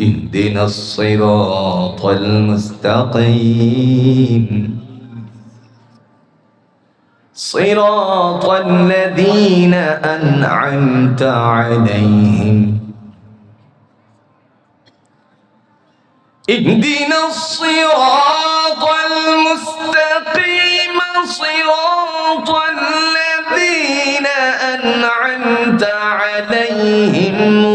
اهدنا الصراط المستقيم. صراط الذين أنعمت عليهم. اهدنا الصراط المستقيم. صراط الذين أنعمت عليهم.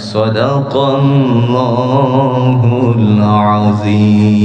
صدق الله العظيم.